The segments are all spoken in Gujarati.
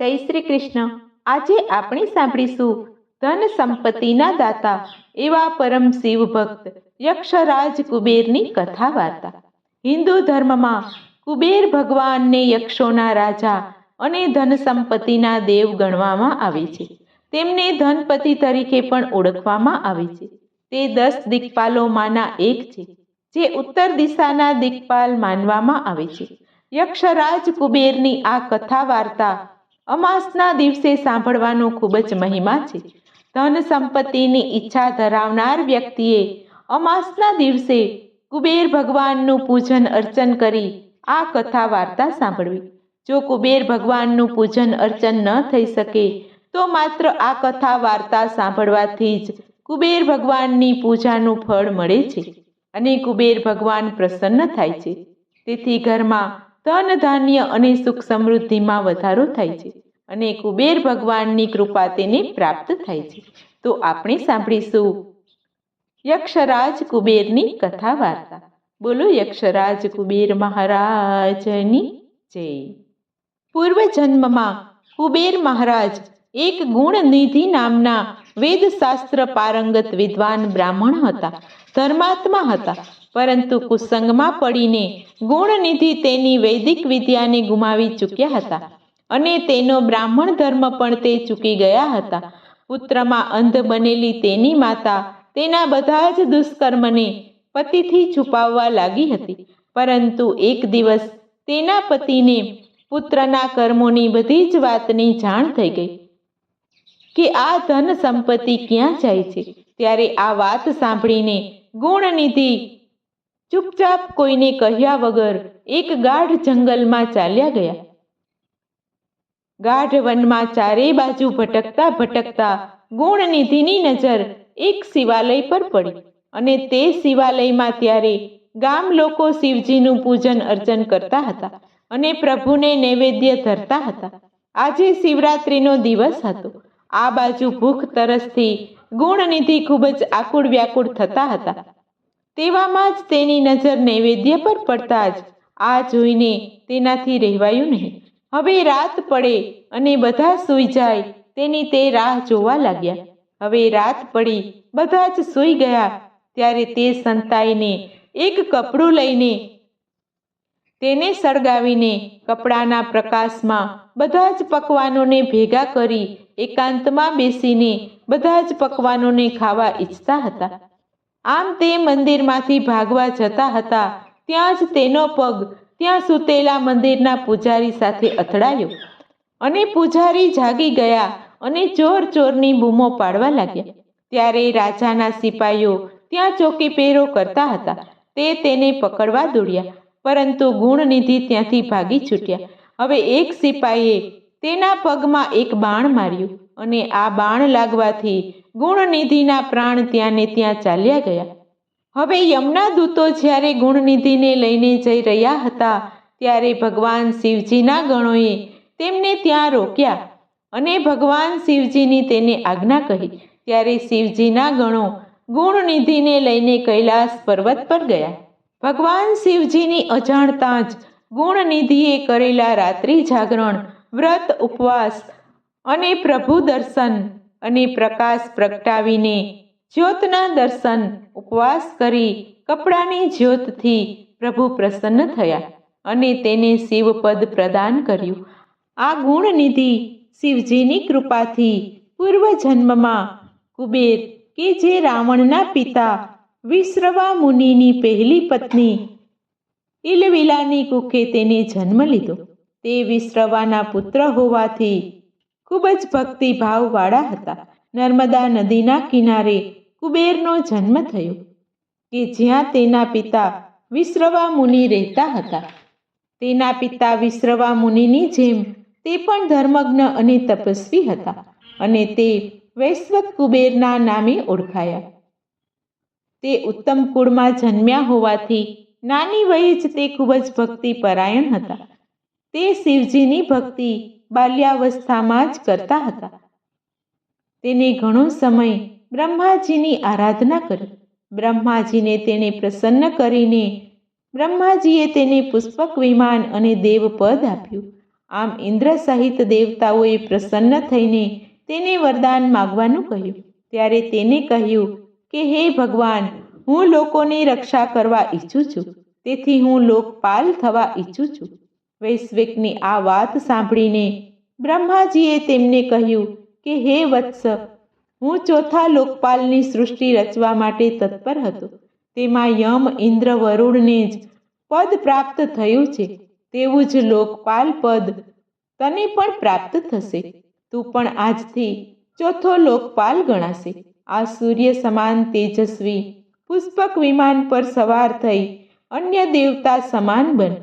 જય શ્રી કૃષ્ણ. આજે આપણે સાંભળીશું ધન સંપત્તિના દાતા એવા પરમ શિવ ભક્ત યક્ષરાજ કુબેરની કથા વાર્તા. હિન્દુ ધર્મમાં કુબેર ભગવાનને યક્ષોના રાજા અને ધન સંપત્તિના દેવ ગણવામાં આવે છે. તેમને ધનપતિ તરીકે પણ ઓળખવામાં આવે છે. તે દસ દિક્પાલોમાંના એક છે, જે ઉત્તર દિશાના દિગ્પાલ માનવામાં આવે છે. યક્ષરાજ કુબેરની આ કથા વાર્તા અમાસના દિવસે સાંભળવાનો ખૂબ જ મહિમા છે. ધન સંપત્તિની ઈચ્છા ધરાવનાર વ્યક્તિએ અમાસના દિવસે કુબેર ભગવાનનું પૂજન અર્ચન કરી આ કથા વાર્તા સાંભળવી. જો કુબેર ભગવાનનું પૂજન અર્ચન ન થઈ શકે, તો માત્ર આ કથા વાર્તા સાંભળવાથી જ કુબેર ભગવાનની પૂજાનું ફળ મળે છે અને કુબેર ભગવાન પ્રસન્ન થાય છે. તેથી ઘરમાં ધન, ધાન્ય અને સુખ સમૃદ્ધિમાં વધારો થાય છે અને કુબેર ભગવાનની કૃપા તેને પ્રાપ્ત થાય છે. તો આપણે સાંભળીશું યક્ષરાજ કુબેરની કથા વાર્તા. બોલો યક્ષરાજ કુબેર મહારાજની જય. પૂર્વ જન્મમાં કુબેર મહારાજ એક ગુણનિધિ નામના વેદશાસ્ત્ર પારંગત વિદ્વાન બ્રાહ્મણ હતા, ધર્માત્મા હતા પરંતુ કુસંગમાં પડીને ગુણનિધિ તેની વૈદિક વિદ્યાને ગુમાવી ચૂક્યા હતા. અને તેનો બ્રાહ્મણ ધર્મ પણ તે ચૂકી ગયા હતા. પુત્રમાં અંધ બનેલી તેની માતા તેના બધા જ દુષ્કર્મને પતિથી છુપાવવા લાગી હતી. પરંતુ એક દિવસ તેના પતિને પુત્રના કર્મોની બધી જ વાતની જાણ થઈ ગઈ કે આ ધન સંપત્તિ ક્યાં જાય છે? ત્યારે આ વાત સાંભળીને ગુણનિધિ ચૂપચાપ કોઈને કહ્યા વગર એક ગાઢ જંગલમાં ચાલ્યા ગયા. ગાઢ વનમાં ચારે બાજુ ભટકતા ભટકતા ગુણનિધિની નજર એક શિવાલય પર પડી અને તે શિવાલયમાં ત્યારે ગામ લોકો શિવજીનું પૂજન અર્ચન કરતા હતા અને પ્રભુને નૈવેદ્ય ધરતા હતા. આજે શિવરાત્રિનો દિવસ હતો. આ બાજુ ભૂખ તરસથી ગુણનિધિ ખૂબ જ આકુળ વ્યાકુળ થતા હતા. તેવામાં જ તેની નજર નૈવેદ્ય પર પડતા જ આ જોઈને તેનાથી રહેવાયું નહીં. હવે રાત પડે અને બધા સૂઈ જાય તેની તે રાહ જોવા લાગ્યા. હવે રાત પડી, બધા જ સૂઈ ગયા, ત્યારે તે સંતાઈને એક કપડું લઈને તેને સળગાવીને કપડાના પ્રકાશમાં બધા જ પકવાનોને ભેગા કરી એકાંતમાં બેસીને બધા જ પકવાનોને ખાવા ઈચ્છતા હતા. આમ તે મંદિરમાંથી ભાગવા જતા હતા. ત્યાં જ તેનો પગ ત્યાં સૂતેલા મંદિરના પૂજારી સાથે અથડાયો અને પૂજારી જાગી ગયા અને ચોર ચોરની બૂમો પાડવા લાગ્યા. ત્યારે રાજાના સિપાઈઓ ત્યાં ચોકી પહેરો કરતા હતા. તે તેને પકડવા દોડ્યા, પરંતુ ગુણનિધિ ત્યાંથી ભાગી છૂટ્યા. હવે એક સિપાઈએ તેના પગમાં એક બાણ માર્યું અને આ બાણ લાગવાથી ગુણનિધિના પ્રાણ ત્યાંને ત્યાં ચાલ્યા ગયા. હવે યમના દૂતો જ્યારે ગુણનિધિને લઈને જઈ રહ્યા હતા, ત્યારે ભગવાન શિવજીના ગણોએ તેમને ત્યાં રોક્યા અને ભગવાન શિવજીની તેને આજ્ઞા કહી. ત્યારે શિવજીના ગણો ગુણનિધિને લઈને કૈલાસ પર્વત પર ગયા. ભગવાન શિવજીની અજાણતા જ ગુણનિધિએ કરેલા રાત્રિ જાગરણ, વ્રત ઉપવાસ અને પ્રભુ દર્શન અને પ્રકાશ પ્રગટાવીને જ્યોતના દર્શન, ઉપવાસ કરી કપડાની જ્યોતથી પ્રભુ પ્રસન્ન થયા અને તેને શિવપદ પ્રદાન કર્યું. આ ગુણનિધિ શિવજીની કૃપાથી પૂર્વ જન્મમાં કુબેર કે જે રાવણના પિતા વિશ્રવા મુનિની પહેલી પત્ની ઇલવિલાની કુખે તેને જન્મ લીધો. તે વિશ્રવાના પુત્ર હોવાથી ખૂબ જ ભક્તિભાવવાળા હતા. નર્મદા નદીના કિનારે કુબેરનો જન્મ થયો કે જ્યાં તેના પિતા વિશ્રવા મુનિ રહેતા હતા. તેના પિતા વિશ્રવા મુનિની જેમ તે પણ ધર્મજ્ઞ અને તપસ્વી હતા અને તે વૈશ્વત કુબેરના નામે ઓળખાયા. તે ઉત્તમ કુળમાં જન્મ્યા હોવાથી નાની વયે જ તે ખૂબ જ ભક્તિ પરાયણ હતા. તે શિવજીની ભક્તિ બાલ્યાવસ્થામાં જ કરતા હતા. તેને ઘણો સમય બ્રહ્માજીની આરાધના કરી. બ્રહ્માજીને તેને પ્રસન્ન કરીને બ્રહ્માજીએ તેને પુષ્પક વિમાન અને દેવપદ આપ્યું. આમ ઇન્દ્ર સહિત દેવતાઓએ પ્રસન્ન થઈને તેને વરદાન માગવાનું કહ્યું. ત્યારે તેને કહ્યું કે, હે ભગવાન, હું લોકોની રક્ષા કરવા ઈચ્છું છું. તેથી હું લોકપાલ થવા ઈચ્છું છું. વૈશ્વિકની આ વાત સાંભળીને બ્રહ્માજીએ તેમને કહ્યું કે, હે વત્સ, હું ચોથા લોકપાલની સૃષ્ટિ રચવા માટે તત્પર હતો. તેમાં યમ ઇન્દ્ર વરુણને જ પદ પ્રાપ્ત થયું છે. તેવું જ લોકપાલ પદ તને પણ પ્રાપ્ત થશે. તું પણ આજથી ચોથો લોકપાલ ગણાશે. આ સૂર્ય સમાન તેજસ્વી પુષ્પક વિમાન પર સવાર થઈ અન્ય દેવતા સમાન બન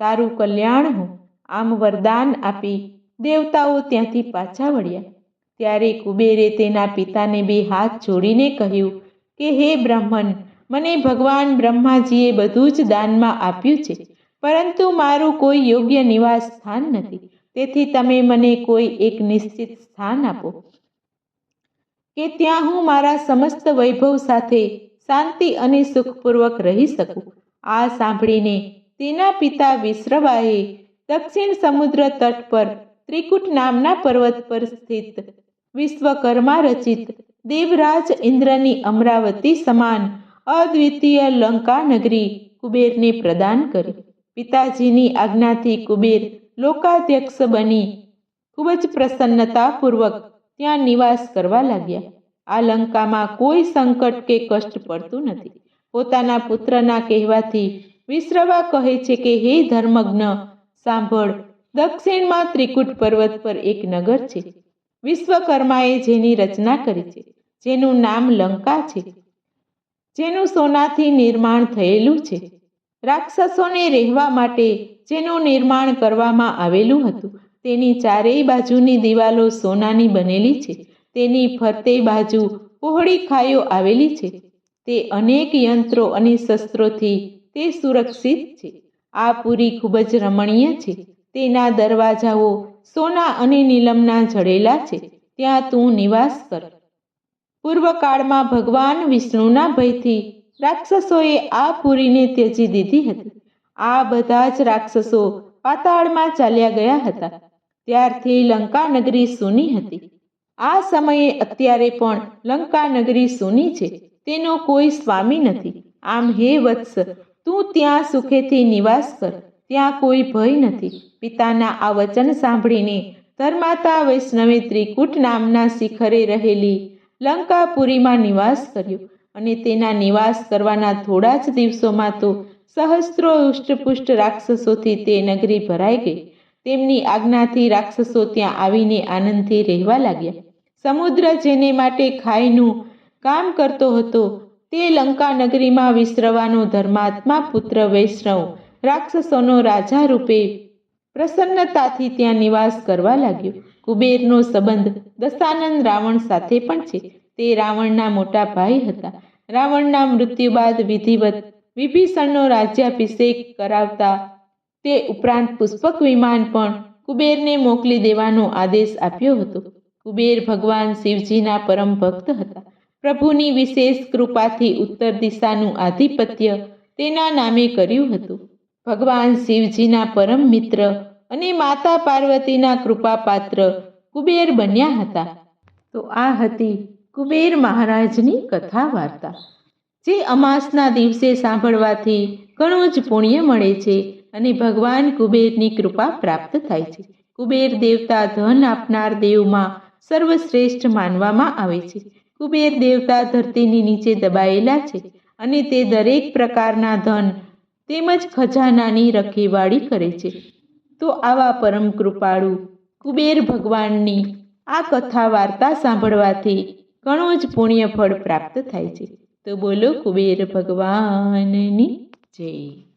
તારું કલ્યાણ હો, આમ વરદાન આપી દેવતાઓ ત્યાંથી પાછા વળ્યા. ત્યારે કુબેરે તેના પિતાને બે હાથ જોડીને કહ્યું કે, હે બ્રહ્મન મને ભગવાન બ્રહ્માજીએ બધું જ દાનમાં આપ્યું છે, પરંતુ મારું કોઈ યોગ્ય નિવાસ સ્થાન નથી. તેથી તમે મને કોઈ એક નિશ્ચિત સ્થાન આપો. કે ત્યાં હું મારા સમસ્ત વૈભવ સાથે શાંતિ અને સુખપૂર્વક રહી શકું. આ સાંભળીને તેના પિતા વિશ્રવાએ દક્ષિણ સમુદ્ર તટ પર ત્રિકુટ નામના પર્વત પર સ્થિત વિશ્વકર્મા રચિત દેવરાજ ઇન્દ્રની અમરાવતી સમાન અદ્વિતીય લંકા નગરી કુબેરને પ્રદાન કરી. પિતાજીની આજ્ઞાથી કુબેર લોકાધ્યક્ષ બની. ખૂબ જ પ્રસન્નતાપૂર્વક ત્યાં નિવાસ કરવા લાગ્યા. આ લંકામાં કોઈ સંકટ કે કષ્ટ પડતું નથી. પોતાના પુત્રના કહેવાથી વિશ્રવા કહે છે કે, હે ધર્મજ્ઞ સાંભળ, દક્ષિણમાં ત્રિકુટ પર્વત પર એક નગર છે. વિશ્વકર્માએ જેની રચના કરી છે, જેનું નામ લંકા છે, જેનું સોનાથી નિર્માણ થયેલું છે. રાક્ષસોને રહેવા માટે જેનું નિર્માણ કરવામાં આવેલું હતું, તેની ચારેય બાજુની દિવાલો સોનાની બનેલી છે. તેની ફરતે બાજુ કોહળી ખાઈઓ આવેલી છે. તે અનેક યંત્રો અને શસ્ત્રોથી તે સુરક્ષિત છે. આ પુરી ખૂબ જ રમણીય છે. તેના દરવાજાઓ સોના અને નીલમના જડેલા છે. ત્યાં તું નિવાસ કર. પૂર્વકાળમાં ભગવાન વિષ્ણુના ભયથી રાક્ષસોએ આ પુરીને ત્યજી દીધી હતી. આ બધા જ રાક્ષસો પાતાળમાં ચાલ્યા ગયા હતા. ત્યારથી લંકા નગરી સૂની હતી. આ સમયે અત્યારે પણ લંકા નગરી સૂની છે. તેનો કોઈ સ્વામી નથી. આમ હે વત્સ તું ત્યાં સુખેથી નિવાસ કર. ત્યાં કોઈ ભય નથી. પિતાના આ વચન સાંભળીને ધર્માતા વૈષ્ણવી ત્રિકૂટ નામના શિખરે રહેલી લંકાપુરીમાં નિવાસ કર્યો અને તેના નિવાસ કરવાના થોડા જ દિવસોમાં તો સહસ્ત્રો ઉષ્ટપુષ્ટ રાક્ષસોથી તે નગરી ભરાઈ ગઈ. તેમની આજ્ઞાથી રાક્ષસો ત્યાં આવીને આનંદથી રહેવા લાગ્યા. સમુદ્ર જેને માટે ખાઈનું કામ કરતો હતો તે લંકા નગરીમાં વિસરવાનો ધર્માત્મા પુત્ર વૈષ્ણવ રાક્ષસોનો રાજા રૂપે પ્રસન્નતાથી ત્યાં નિવાસ કરવા લાગ્યો. કુબેરનો સંબંધ દશાનંદ રાવણ સાથે પણ છે. તે રાવણના મોટા ભાઈ હતા. રાવણના મૃત્યુ બાદ વિધિવત વિભીષણનો રાજ્યાભિષેક કરાવતા તે ઉપરાંત પુષ્પક વિમાન પણ કુબેરને મોકલી દેવાનો આદેશ આપ્યો હતો. કુબેર ભગવાન શિવજીના પરમ ભક્ત હતા. પ્રભુની વિશેષ કૃપાથી ઉત્તર દિશાનું આધિપત્ય તેના નામે કર્યું હતું. ભગવાન શિવજીના પરમ મિત્ર અને માતા પાર્વતીના કૃપાપાત્ર કુબેર બન્યા હતા. તો આ હતી કુબેર મહારાજની કથા વાર્તા જે અમાસના દિવસે સાંભળવાથી ઘણું જ પુણ્ય મળે છે અને ભગવાન કુબેરની કૃપા પ્રાપ્ત થાય છે. કુબેર દેવતા ધન આપનાર દેવમાં સર્વશ્રેષ્ઠ માનવામાં આવે છે. કુબેર દેવતા ધરતીની નીચે દબાયેલા છે અને તે દરેક પ્રકારના ધન તેમજ ખજાનાની રખેવાળી કરે છે. તો આવા પરમ કૃપાળુ કુબેર ભગવાનની આ કથા વાર્તા સાંભળવાથી ઘણો જ પુણ્ય ફળ પ્રાપ્ત થાય છે. તો બોલો કુબેર ભગવાનની જય.